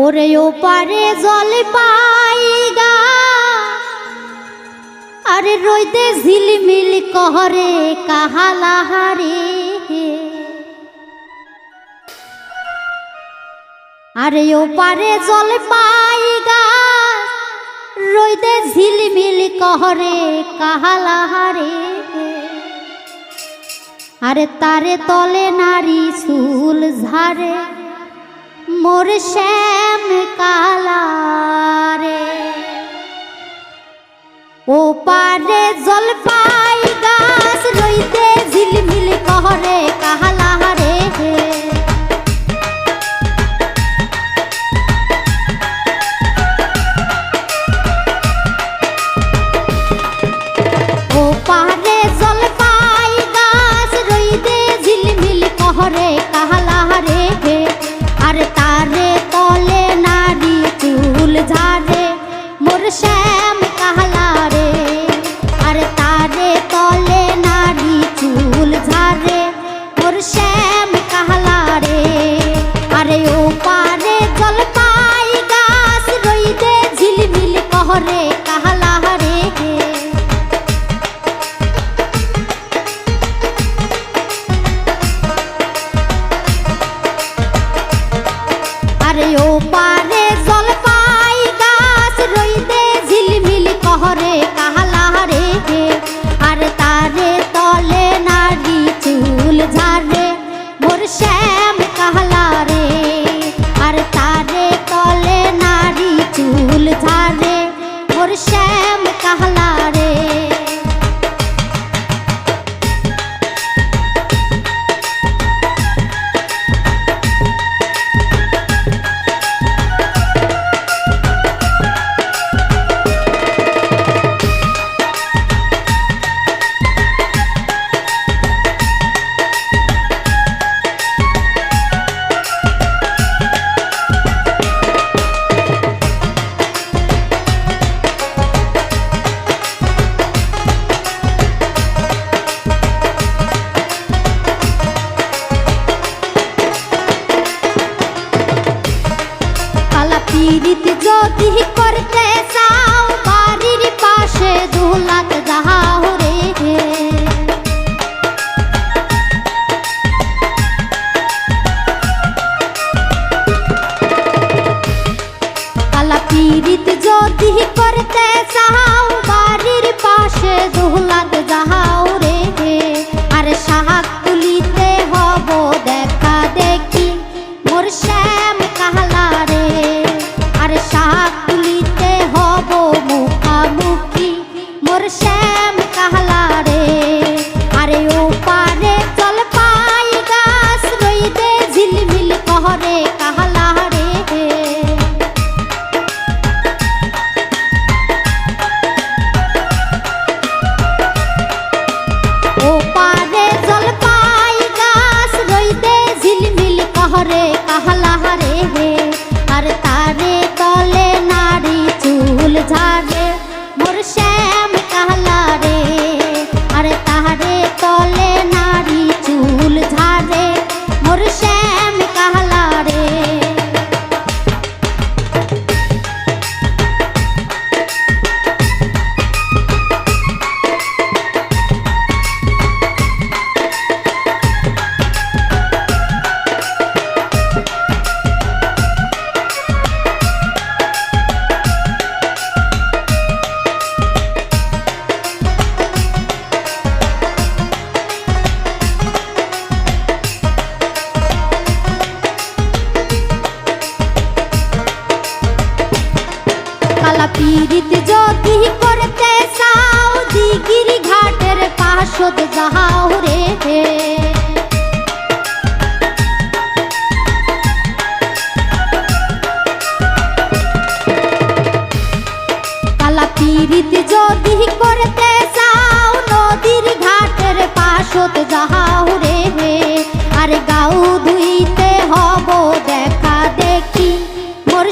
ওরে ও পারে জল পাইগা। আরে রইতে ঝিলমিল কহরে কাহালাহারে আরে ও পারে জল পাইগা, রইতে ঝিলমিল কহরে কাহালাহারে আরে তারে তলে নারী চুল ঝাড়ে। মোর শ্যাম কালারে। ও পারে জলপা শ্যাম কাহলা পীড়িত যদি more shame. পীড়িত যদি করতে চাও দিগিরি ঘাটের পাশত যাও রে কালা পীড়িত যদি করতে চাও, নদীর ঘাটের পাশত যাও রে আরে গাও ধুইতে হব দেখা দেখি, মোর